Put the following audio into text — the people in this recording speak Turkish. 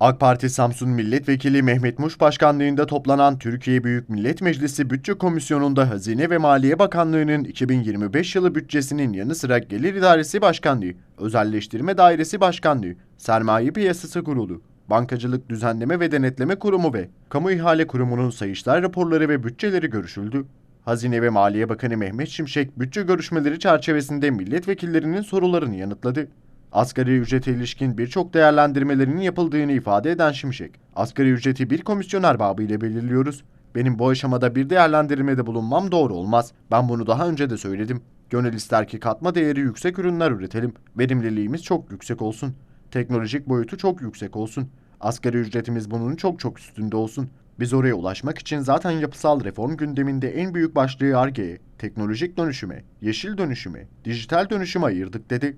AK Parti Samsun Milletvekili Mehmet Muş başkanlığında toplanan Türkiye Büyük Millet Meclisi Bütçe Komisyonu'nda Hazine ve Maliye Bakanlığı'nın 2025 yılı bütçesinin yanı sıra Gelir İdaresi Başkanlığı, Özelleştirme Dairesi Başkanlığı, Sermaye Piyasası Kurulu, Bankacılık Düzenleme ve Denetleme Kurumu ve Kamu İhale Kurumu'nun sayıştay raporları ve bütçeleri görüşüldü. Hazine ve Maliye Bakanı Mehmet Şimşek bütçe görüşmeleri çerçevesinde milletvekillerinin sorularını yanıtladı. Asgari ücrete ilişkin birçok değerlendirmelerinin yapıldığını ifade eden Şimşek, asgari ücreti bir komisyoner babıyla belirliyoruz. Benim bu aşamada bir değerlendirmede bulunmam doğru olmaz. Ben bunu daha önce de söyledim. Gönül ister ki katma değeri yüksek ürünler üretelim. Verimliliğimiz çok yüksek olsun. Teknolojik boyutu çok yüksek olsun. Asgari ücretimiz bunun çok çok üstünde olsun. Biz oraya ulaşmak için zaten yapısal reform gündeminde en büyük başlığı ARGE'ye, teknolojik dönüşüme, yeşil dönüşüme, dijital dönüşüme ayırdık dedi.